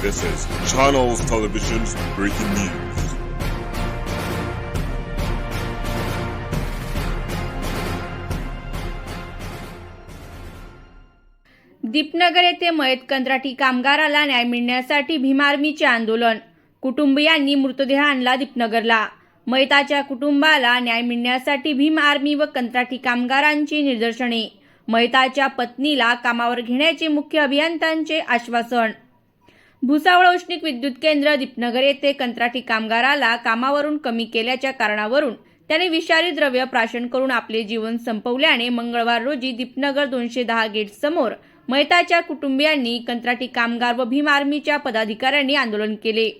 This is Channels Television's breaking news. Deepnagar येथे मयत कंत्राटी कामगाराला न्याय मिळण्यासाठी भीम आर्मीचे आंदोलन. कुटुंबियांनी मृतदेह आणला दीपनगरला. मयताच्या कुटुंबाला न्याय मिळण्यासाठी भीम आर्मी व कंत्राटी कामगारांची निदर्शने. मयताच्या पत्नीला कामावर घेण्याचे मुख्य अभियंत्यांचे आश्वासन. भुसावळ औष्णिक विद्युत केंद्र दीपनगर येथे कंत्राटी कामगाराला कामावरून कमी केल्याच्या कारणावरून त्याने विषारी द्रव्य प्राशन करून आपले जीवन संपवल्याने मंगळवार रोजी दीपनगर दोनशे दहा गेट समोर मयताच्या कुटुंबियांनी कंत्राटी कामगार व भीम आर्मीच्या पदाधिकाऱ्यांनी आंदोलन केले.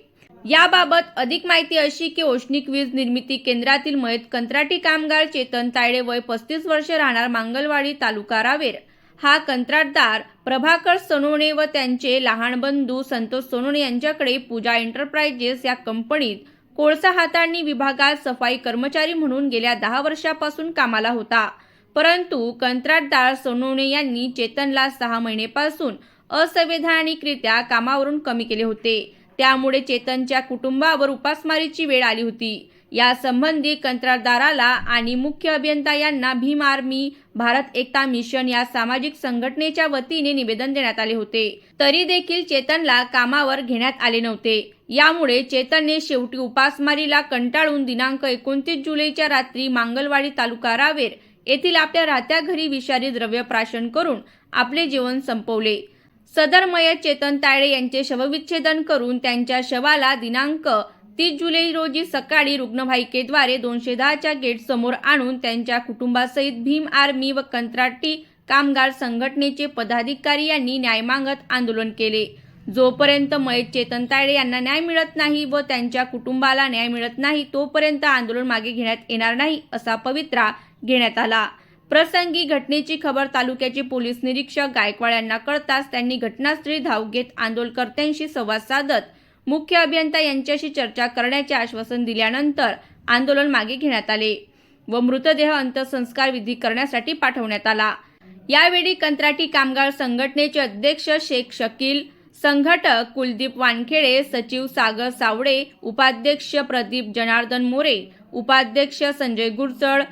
याबाबत अधिक माहिती अशी की औष्णिक वीज निर्मिती केंद्रातील मयत कंत्राटी कामगार चेतन तायडे वय पस्तीस वर्षे राहणार मांगलवाडी तालुका रावेर हा कंत्राटदार प्रभाकर सोनवणे व त्यांचे लहान बंधू संतोष सोनवणे यांच्याकडे पूजा एंटरप्राइजेस या कंपनीत कोळसा हाताळणी विभागात सफाई कर्मचारी म्हणून गेल्या दहा वर्षापासून कामाला होता. परंतु कंत्राटदार सोनवणे यांनी चेतनला सहा महिनेपासून असंवैधानिकरित्या कामावरून कमी केले होते. त्यामुळे चेतनच्या कुटुंबावर उपासमारीची वेळ आली होती. या संबंधी कंत्राटदाराला आणि मुख्य अभियंता यांना भीम आर्मी भारत एकता मिशन या सामाजिक संघटनेच्या वतीने निवेदन देण्यात आले होते. तरी देखील चेतनला कामावर घेण्यात आले नव्हते. यामुळे चेतनने शेवटी उपासमारीला कंटाळून दिनांक एकोणतीस जुलैच्या रात्री मांगलवाडी तालुका रावेर येथील आपल्या राहत्या घरी विषारी द्रव्य प्राशन करून आपले जीवन संपवले. सदर मयत चेतन तायडे यांचे शवविच्छेदन करून त्यांच्या शवाला दिनांक तीस जुलै रोजी सकाळी रुग्णवाहिकेद्वारे दोनशे दहाच्या गेट समोर आणून त्यांच्या कुटुंबासहित भीम आर्मी व कंत्राटी कामगार संघटनेचे पदाधिकारी यांनी न्याय मागत आंदोलन केले. जोपर्यंत मयत चेतन तायडे यांना न्याय मिळत नाही व त्यांच्या कुटुंबाला न्याय मिळत नाही तोपर्यंत आंदोलन मागे घेण्यात येणार नाही असा पवित्रा घेण्यात आला. प्रसंगी घटनेची खबर तालुक्याचे पोलीस निरीक्षक गायकवाड यांना कळताच त्यांनी घटनास्थळी धाव घेत आंदोलकर्त्यांशी संवाद साधत मुख्य अभियंता यांच्याशी चर्चा करण्याचे आश्वासन दिल्यानंतर आंदोलन मागे घेण्यात आले व मृतदेह अंत्यसंस्कार विधी करण्यासाठी पाठवण्यात आला. यावेळी कंत्राटी कामगार संघटनेचे अध्यक्ष शेख शकील संघटक कुलदीप वानखेडे सचिव सागर सावडे उपाध्यक्ष प्रदीप जनार्दन मोरे उपाध्यक्ष संजय गुरचड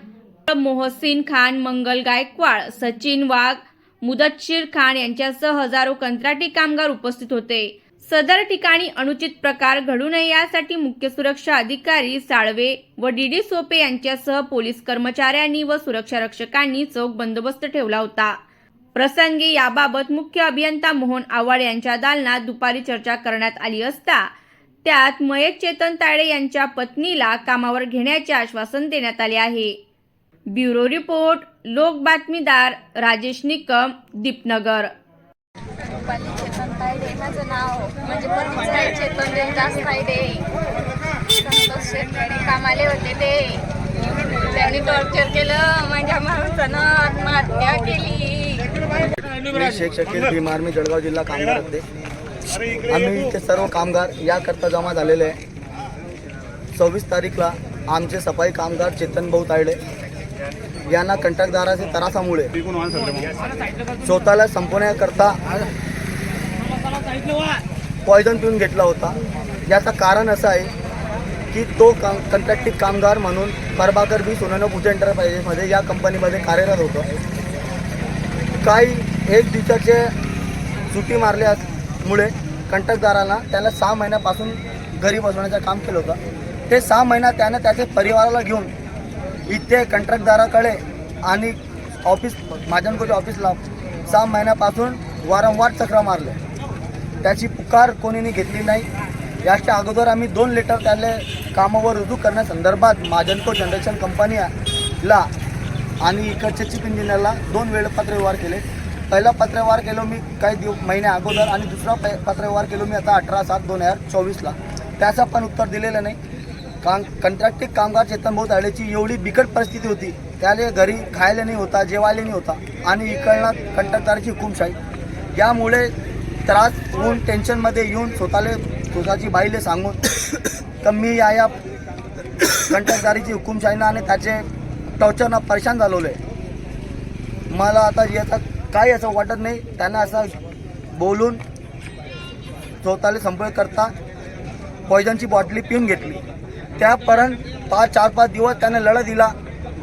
मोहसिन खान मंगल गायकवाड सचिन वाघ मुदतशीर खान यांच्यासह हजारो कंत्राटी कामगार उपस्थित होते. सदर ठिकाणी अनुचित प्रकार घडू नये यासाठी मुख्य सुरक्षा अधिकारी साळवे व डीडी सोपे यांच्यासह पोलीस कर्मचाऱ्यांनी व सुरक्षा रक्षकांनी चोख बंदोबस्त ठेवला होता. प्रसंगी याबाबत मुख्य अभियंता मोहन आव्हाड यांच्या दालनात दुपारी चर्चा करण्यात आली असता त्यात मयत चेतन ताळे यांच्या पत्नीला कामावर घेण्याचे आश्वासन देण्यात आले आहे. ब्युरो रिपोर्ट लोक बातमीदार राजेश निकम दीपनगर. रुपाली चेतन तायडे माझं नाव म्हणजे पत्नीचं आहे चेतन देवदास तायडे संतोष शेतकरी कामाले होते ते. त्यांनी टॉर्चर केलं माझ्या माणसानं आत्महत्या केली. मी शेख शकील भीम आर्मी जळगाव जिल्हा कामगार अध्यक्ष आम्ही इथे सर्व कामगार याकरता जमा झालेले आहे. सव्वीस तारीखला आमचे सफाई कामगार चेतन भाऊ तायडे यांना कंत्राटदाराच्या त्रासामुळे स्वतःला संपवण्याकरता पॉयझन पिऊन घेतला होता. याचं कारण असं आहे की तो काम कंत्राटी कामगार म्हणून प्रभाकर बी सोननं पूजा एंटरप्राइजेसमध्ये या कंपनीमध्ये कार्यरत होतो. काही एक दिवसाचे सुट्टी मारल्यामुळे कंटकदाराला त्याला सहा महिन्यापासून घरी बसवण्याचं काम केलं होतं. ते सहा महिना त्यानं त्याच्या परिवाराला घेऊन इथे कंत्राटदाराकडे आणि ऑफिस माझ्यांकोच्या ऑफिसला सहा महिन्यापासून वारंवार चक्र मारले. त्याची पुकार कोणीने घेतली नाही. याच्या अगोदर आम्ही दोन लेटर त्याला कामावर रुजू करण्यासंदर्भात महाजनको जनरेशन कंपनीला आणि इकडच्या चीफ इंजिनियरला दोन वेळ पत्रव्यवहार केले. पहिला पत्रव्यवहार केलो मी काही दिव महिन्या अगोदर आणि दुसरा प पत्रव्यवहार केलो मी आता अठरा सात दोन हजार चोवीसला. त्याचं पण उत्तर दिलेलं नाही. काम कंट्रॅक्टिक कामगार चेतन भाऊ एवढी बिकट परिस्थिती होती. त्याला घरी खायला नाही होता जेवायला नाही होता आणि इकडनं कंत्राटदाराची हुकुमशाही यामुळे त्रास होऊन टेन्शनमध्ये येऊन स्वतःला स्वतःची बाईले सांगून तर मी या या कंटकदारीची हुकुमशाहीनं आणि त्याचे टॉर्चरनं परेशान झालेलो. आहे मला आता याचा काही असं वाटत नाही त्यांना असं बोलून स्वतःला संपर्क करता पॉयझनची बॉटली पिऊन घेतली. त्यापर्यंत पाच चार पाच दिवस त्याने लढा दिला.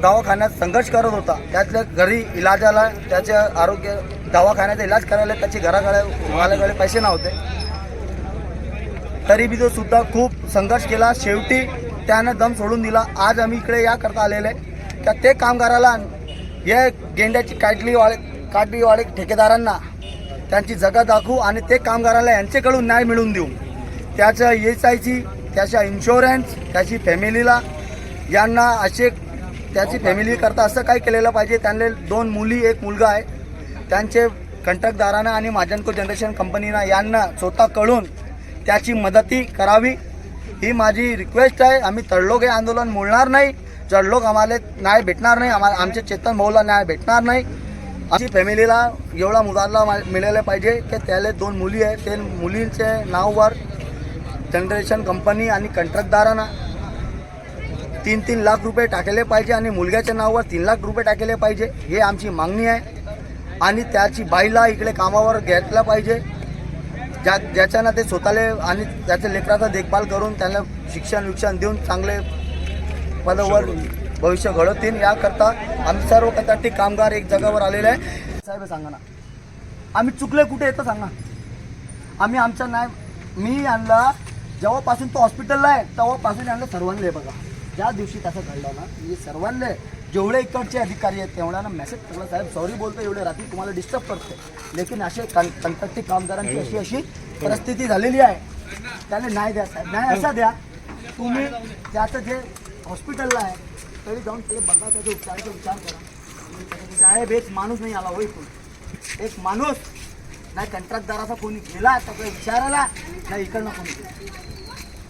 दवाखान्यात संघर्ष करत होता. त्यातल्या घरी इलाजाला त्याच्या आरोग्य दवाखान्याचा इलाज करायला त्याचे घराकडे रुग्णालयाकडे पैसे नव्हते. तरी बी तो सुद्धा खूप संघर्ष केला. शेवटी त्यानं दम सोडून दिला. आज आम्ही इकडे या करता आलेले का ते कामगाराला हे गेंड्याची काटलीवाळे काटलीवाळे ठेकेदारांना त्यांची जगा दाखवू आणि ते कामगाराला यांच्याकडून न्याय मिळवून देऊ. त्याचं एस आयची त्याच्या इन्शुरन्स त्याची फॅमिलीला यांना असे त्याची फॅमिली करता असं काय केलेलं पाहिजे. त्यांना दोन मुली एक मुलगा आहे. त्यांचे कंट्रक्टदारांना आणि माझ्यांको जनरेशन कंपनीना यांना स्वतः कळून त्याची मदती करावी. ही माझी रिक्वेस्ट आहे. आम्ही तडलोक हे आंदोलन मोडणार नाही. चढलोक आम्हाला न्याय भेटणार नाही. आम्हाला आमचे चेतन भाऊला न्याय भेटणार नाही. आमची फॅमिलीला एवढा मुलाला मिळालं पाहिजे की त्याला दोन मुली आहे ते मुलींचे नाववर जनरेशन कंपनी आणि कंत्राटदारांना तीन तीन लाख रुपये टाकले पाहिजे आणि मुलग्याच्या नावावर तीन लाख रुपये टाकले पाहिजे हे आमची मागणी आहे. आणि त्याची बाईला इकडे कामावर घेतला पाहिजे. ज्या ज्याच्यानं ते स्वतःले आणि त्याच्या लेकराचा देखभाल करून त्यांना शिक्षण विक्षण देऊन चांगले पदावर भविष्य घडवतील याकरता आम्ही सर्व कथाटी कामगार एक जगावर आलेले आहे. साहेब सांगा ना. आम्ही चुकले कुठे येतं सांगा. आम्ही आमचा नाही मी आणला जेव्हापासून तो हॉस्पिटलला आहे तेव्हापासून आणलं सर्वांना बघा. ज्या दिवशी त्याचं घडलं ना मी सर्वांना जेवढे इकडचे अधिकारी आहेत तेवढ्यानं मेसेज टाकला साहेब सॉरी बोलतो एवढे रात्री तुम्हाला डिस्टर्ब करते लेकिन असे कं कंटक्टी कामगारांची अशी अशी परिस्थिती झालेली आहे. त्याने नाही द्या साहेब. नाही असा द्या तुम्ही त्याचं जे हॉस्पिटलला आहे तरी जाऊन ते बघा त्याचे उपचाराचा विचार करा. साहेब एक माणूस नाही आला होय कोण एक माणूस नाही कंत्राटदाराचा कोणी गेला सगळं विचारायला नाही इकडनं कोणी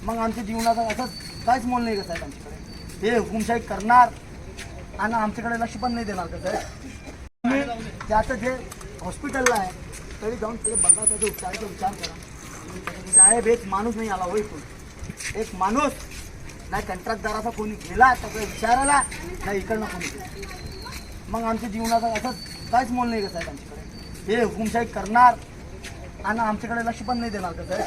मग आमच्या जीवनाचा असं काहीच मोल नाही का साहेब आमच्याकडे. हे हुकुमशाही करणार आणि आमच्याकडे लक्ष पण नाही देणार का साहेब तुम्ही त्याचं जे हॉस्पिटलला आहे तरी जाऊन ते बघा त्याचा उपचाराचा विचार करा. साहेब एक माणूस नाही आला होय पण एक माणूस नाही कंत्राटदाराचा कोणी गेला काही विचारायला नाही इकडनं कोणी गेलं. मग आमच्या जीवनाचा असं काहीच मोल नाही का साहेब आमच्याकडे? हे हुकुमशाही करणार आणि आमच्याकडे लक्ष पण नाही देणार का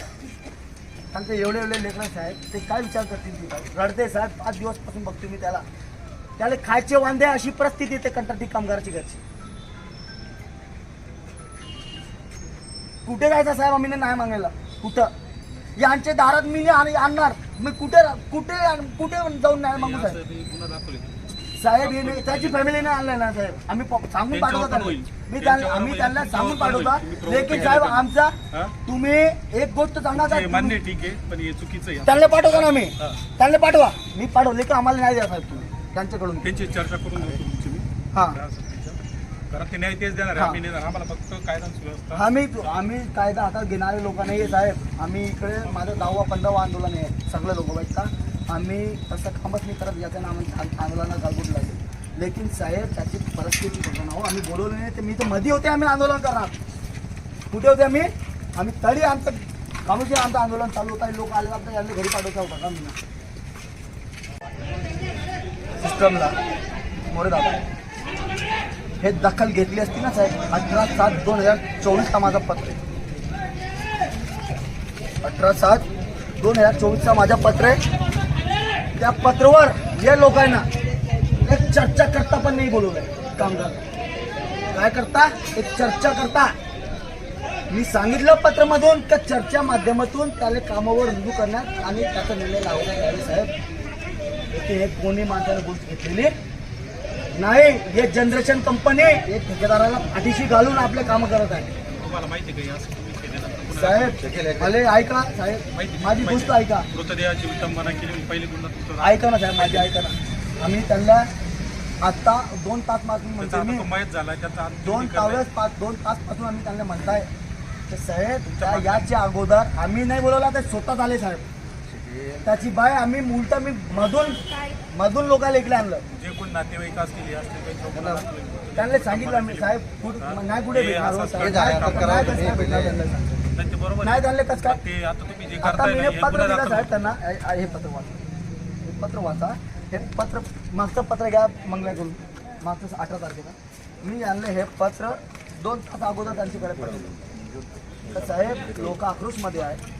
त्यांचे एवढे एवढे लेकरं साहेब ते काय विचार करतील ती? साहेब रडते साहेब पाच दिवसपासून बघतो मी त्याला. त्याला खायचे वांदे अशी परिस्थिती येते कंत्राटी कामगाराची घरची. कुठे जायचं साहेब आम्ही नाही मागायला? कुठं? यांच्या दारात मी आणणार. मी कुठे कुठे कुठे जाऊन नाही मागू साहेब? साहेब हे नाही त्याची फॅमिली नाही आणलं ना साहेब. आम्ही प- सांगून पाठवतो त्यांना. मी त्यांना आम्ही त्यांना सांगून पाठवता. लेकिन साहेब आमचा तुम्ही एक गोष्ट सांगा मान्य तुम्ही- ठीक आहे. पण हे चुकीचं आहे. त्यांना पाठवतो ना मी. त्यांना पाठवा. मी पाठवले की आम्हाला नाही द्या साहेब तुम्ही. त्यांच्याकडून. त्यांची चर्चा करून देऊ तुमची मी. हा. काय असेल त्याच्यावर. कारण ते न्याय तेच देणार आहे. आम्ही नाही देणार. आम्हाला फक्त कायदा आणि सुव्यवस्था. आम्ही आम्ही कायदा हातात घेणारे लोक नाही आहे साहेब. आम्ही इकडे माझं दहावा पंधरावा आंदोलन आहे. सगळे लोक का आम्ही असं कामच नाही करत याचं नाम आम्ही आंदोलनात गालबोट लागेल. लेकिन साहेब त्याची परिस्थिती बघून हो आम्ही बोलवलं नाही तर मी तर मध्ये होते आम्ही आंदोलन करणार. कुठे होते आम्ही? आम्ही तरी आमचं कामोशी आमचं आंदोलन चालू होतं लोक आले तर यांनी घरी पाठवता होता का मी? सिस्टमला मोरे दादा. हे दखल घेतली असती ना साहेब अठरा सात दोन हजार चोवीसचा माझा पत्र आहे. अठरा सात दोन हजार चोवीसचा माझा पत्र आहे. त्या पत्रावर या लोकांना एक चर्चा करता पण नाही बोलवलंय कामगार. काय करता? एक चर्चा करता. मी सांगितलं पत्रामधून त्या चर्चा माध्यमातून त्याला कामावर रुजू करण्यात आणि त्याचा निर्णय लावण्यात यावे साहेब. की हे कोणी माणसाने गोष्ट घेतलेली नाही. हे जनरेशन कंपनी हे ठेकेदाराला पाठीशी घालून आपले काम करत आहे. तुम्हाला माहिती आहे असं साहेब भले ऐका साहेब. माझी. गोष्ट ऐका. मृतदेहाची विटंबना केली पहिले गुन्हा ऐका ना साहेब माझी ऐका ना. आम्ही त्यांना आता दोन तास त्याचा म्हणतो मी. मयत झाला त्याचा दोन. तास पाच दोन तासपासून आम्ही त्यांना म्हणताय. की साहेब याच्या अगोदर आम्ही नाही बोलवला ते स्वतः आले साहेब. त्याची बाय आम्ही उलट मी मधून मधून लोकांना इकडे आणलं. जे कोण नातेवाईक असतील त्यांना सांगितलं मी साहेब कुठं नाही कुठे हे भेटणार हो साहेब. नाही नाही कसं भेटणार त्यांना? त्यांचे बरोबर नाही कसं काय? ते आता तुम्ही जे आता करताय मी ना, हे हे पत्र गुन्हा दिलं दाखल साहेब त्यांना. हे हे पत्र वाचा. हे पत्र वाचा. हे पत्र मागचं पत्र घ्या मंगळाकडून मागचं अठरा तारखेला. मी आणलं हे पत्र दोन तास अगोदर त्यांच्याकडे पाठवलं तर साहेब लोक आक्रोशमध्ये आहे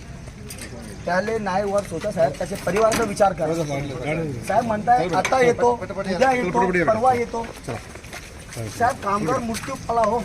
त्याले न्याय वर्ष होता साहेब त्याच्या परिवाराचा विचार करा. साहेब म्हणताय आता येतो उद्या येतो परवा येतो. साहेब कामगार मृत्यू पाला हो.